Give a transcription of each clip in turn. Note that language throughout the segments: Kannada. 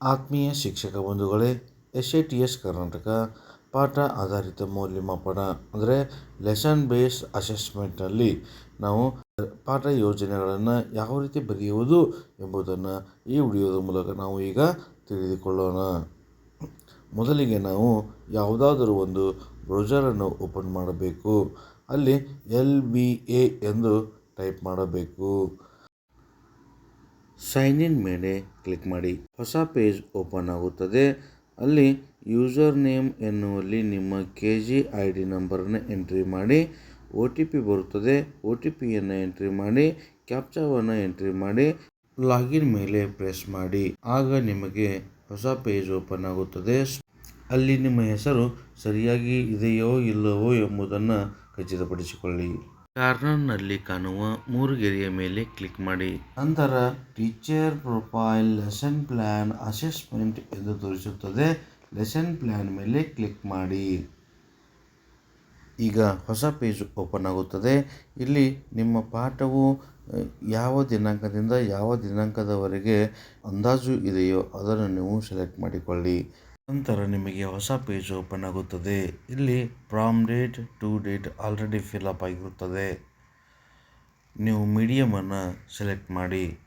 ಆತ್ಮೀಯ ಶಿಕ್ಷಕ ಬಂಧುಗಳೇ S A T S Karnataka ಪಾಠ ಆಧಾರಿತ ಮೌಲ್ಯಮಾಪನ ಅಂದರೆ ಲೆಸನ್ ಬೇಸ್ಡ್ ಅಸೆಸ್ಮೆಂಟ್ನಲ್ಲಿ ನಾವು ಪಾಠ ಯೋಜನೆಗಳನ್ನು ಯಾವ ರೀತಿ ಬರೆಯುವುದು ಎಂಬುದನ್ನು ಈ ವಿಡಿಯೋದ ಮೂಲಕ ನಾವು ಈಗ ತಿಳಿದುಕೊಳ್ಳೋಣ. ಮೊದಲಿಗೆ ನಾವು ಯಾವುದಾದರೂ ಒಂದು ಬ್ರೌಸರನ್ನು ಓಪನ್ ಮಾಡಬೇಕು. ಅಲ್ಲಿ ಎಲ್ ಬಿ ಎ ಎಂದು ಟೈಪ್ ಮಾಡಬೇಕು. ಸೈನ್ ಇನ್ ಮೇಲೆ ಕ್ಲಿಕ್ ಮಾಡಿ. ಹೊಸ ಪೇಜ್ ಓಪನ್ ಆಗುತ್ತದೆ. ಅಲ್ಲಿ ಯೂಸರ್ ನೇಮ್ ಎನ್ನುವಲ್ಲಿ ನಿಮ್ಮ ಕೆ ಜಿ ಐ ಡಿ ನಂಬರನ್ನು ಎಂಟ್ರಿ ಮಾಡಿ. ಒ ಟಿ ಪಿ ಬರುತ್ತದೆ. ಓ ಟಿ ಪಿಯನ್ನು ಎಂಟ್ರಿ ಮಾಡಿ. ಕ್ಯಾಪ್ಚಾವನ್ನು ಎಂಟ್ರಿ ಮಾಡಿ. ಲಾಗಿನ್ ಮೇಲೆ ಪ್ರೆಸ್ ಮಾಡಿ. ಆಗ ನಿಮಗೆ ಹೊಸ ಪೇಜ್ ಓಪನ್ ಆಗುತ್ತದೆ. ಅಲ್ಲಿ ನಿಮ್ಮ ಹೆಸರು ಸರಿಯಾಗಿ ಇದೆಯೋ ಇಲ್ಲವೋ ಎಂಬುದನ್ನು ಖಚಿತಪಡಿಸಿಕೊಳ್ಳಿ. ಕಾರ್ನರ್ನಲ್ಲಿ ಕಾಣುವ ಮೂರು ಗೆರೆಯ ಮೇಲೆ ಕ್ಲಿಕ್ ಮಾಡಿ. ನಂತರ teacher profile lesson plan assessment ಎಂದು ತೋರಿಸುತ್ತದೆ. ಲೆಸನ್ ಪ್ಲಾನ್ ಮೇಲೆ ಕ್ಲಿಕ್ ಮಾಡಿ. ಈಗ ಹೊಸ ಪೇಜ್ ಓಪನ್ ಆಗುತ್ತದೆ. ಇಲ್ಲಿ ನಿಮ್ಮ ಪಾಠವು ಯಾವ ದಿನಾಂಕದಿಂದ ಯಾವ ದಿನಾಂಕದವರೆಗೆ ಅಂದಾಜು ಇದೆಯೋ ಅದನ್ನು ನೀವು ಸೆಲೆಕ್ಟ್ ಮಾಡಿಕೊಳ್ಳಿ. ನಂತರ ನಿಮಗೆ ಹೊಸ ಪೇಜ್ ಓಪನ್ ಆಗುತ್ತದೆ. ಇಲ್ಲಿ from date to date already fill up ಆಗಿರುತ್ತದೆ. ನೀವು ಮೀಡಿಯಮನ್ನು ಸೆಲೆಕ್ಟ್ ಮಾಡಿ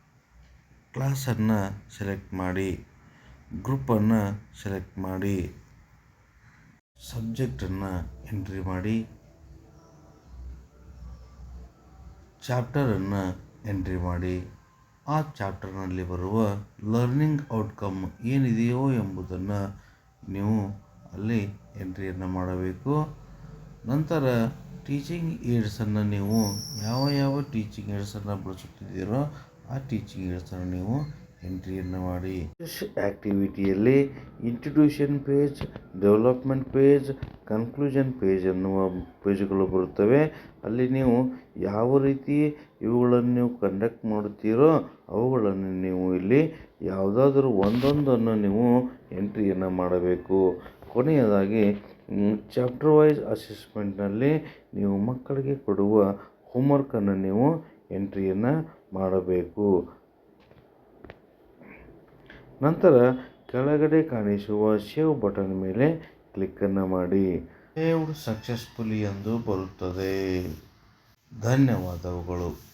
ಕ್ಲಾಸನ್ನು ಸೆಲೆಕ್ಟ್ ಮಾಡಿ ಗ್ರೂಪನ್ನು ಸೆಲೆಕ್ಟ್ ಮಾಡಿ ಸಬ್ಜೆಕ್ಟನ್ನು ಎಂಟ್ರಿ ಮಾಡಿ ಚಾಪ್ಟರನ್ನು ಎಂಟ್ರಿ ಮಾಡಿ. ಆ ಚಾಪ್ಟರ್ನಲ್ಲಿ ಬರುವ ಲರ್ನಿಂಗ್ ಔಟ್ಕಮ್ ಏನಿದೆಯೋ ಎಂಬುದನ್ನು ನೀವು ಅಲ್ಲಿ ಎಂಟ್ರಿಯನ್ನು ಮಾಡಬೇಕು. ನಂತರ ಟೀಚಿಂಗ್ ಏಡ್ಸನ್ನು ನೀವು ಯಾವ ಯಾವ ಟೀಚಿಂಗ್ ಏಡ್ಸನ್ನು ಬಳಸುತ್ತಿದ್ದೀರೋ ಆ ಟೀಚಿಂಗ್ ಏಡ್ಸನ್ನು ನೀವು ಎಂಟ್ರಿಯನ್ನು ಮಾಡಿ. ಆ್ಯಕ್ಟಿವಿಟಿಯಲ್ಲಿ introduction page development page conclusion page ಎನ್ನುವ ಪೇಜ್ಗಳು ಬರುತ್ತವೆ. ಅಲ್ಲಿ ನೀವು ಯಾವ ರೀತಿ ಇವುಗಳನ್ನು ನೀವು ಕಂಡಕ್ಟ್ ಮಾಡುತ್ತೀರೋ ಅವುಗಳನ್ನು ನೀವು ಇಲ್ಲಿ ಯಾವುದಾದರೂ ಒಂದೊಂದನ್ನು ನೀವು ಎಂಟ್ರಿಯನ್ನು ಮಾಡಬೇಕು. ಕೊನೆಯದಾಗಿ ಚಾಪ್ಟರ್ ವೈಸ್ ಅಸೆಸ್ಮೆಂಟ್ನಲ್ಲಿ ನೀವು ಮಕ್ಕಳಿಗೆ ಕೊಡುವ ಹೋಮ್ವರ್ಕನ್ನು ನೀವು ಎಂಟ್ರಿಯನ್ನು ಮಾಡಬೇಕು. ನಂತರ ಕೆಳಗಡೆ ಕಾಣಿಸುವ ಸೇವ್ ಬಟನ್ ಮೇಲೆ ಕ್ಲಿಕ್ಕನ್ನು ಮಾಡಿ. ಸೇವ್ಡ್ ಸಕ್ಸಸ್ಫುಲಿ ಎಂದು ಬರುತ್ತದೆ. ಧನ್ಯವಾದಗಳು.